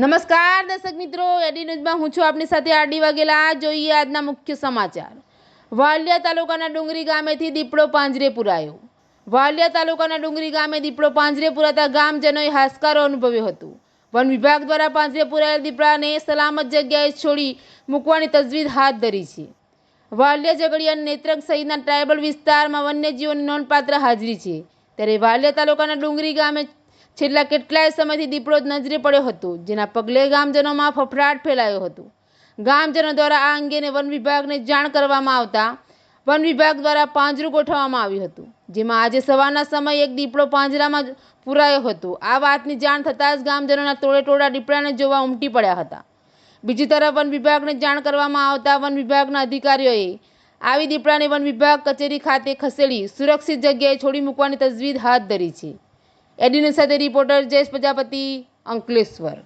નમસ્કાર, દર્શક મિત્રો. એડી ન્યૂઝમાં હું છું આપની સાથે આરડી વાઘેલા. જોઈએ આજના મુખ્ય સમાચાર. વાલિયા તાલુકાના ડુંગરી ગામેથી દીપડો પાંજરે પુરાયો. વાલિયા તાલુકાના ડુંગરી ગામે દીપડો પાંજરે પુરાતા ગામજનોએ હાશકારો અનુભવ્યો હતો. વન વિભાગ દ્વારા પાંજરે પુરાયેલ દીપડાને સલામત જગ્યાએ છોડી મૂકવાની તજવીજ હાથ ધરી છે. વાલિયા ઝઘડિયા નેત્રક સહિતના ટ્રાયબલ વિસ્તારમાં વન્યજીવોની નોંધપાત્ર હાજરી છે. ત્યારે વાલિયા તાલુકાના ડુંગરી ગામે છેલ્લા કેટલાય સમયથી દીપડો નજરે પડ્યો હતો, જેના પગલે ગામજનોમાં ફફડાટ ફેલાયો હતો. ગામજનો દ્વારા આ અંગેને વન વિભાગને જાણ કરવામાં આવતા વન વિભાગ દ્વારા પાંજરું ગોઠવવામાં આવ્યું હતું, જેમાં આજે સવારના સમયે એક દીપડો પાંજરામાં જ પુરાયો હતો. આ વાતની જાણ થતાં જ ગામજનોના ટોળે ટોળા દીપડાને જોવા ઉમટી પડ્યા હતા. બીજી તરફ વન વિભાગને જાણ કરવામાં આવતા વન વિભાગના અધિકારીઓએ આવી દીપડાને વન વિભાગ કચેરી ખાતે ખસેડી સુરક્ષિત જગ્યાએ છોડી મૂકવાની તજવીજ હાથ ધરી છે. એડીની સાથે રિપોર્ટર જયેશ પ્રજાપતિ અંકલેશ્વર.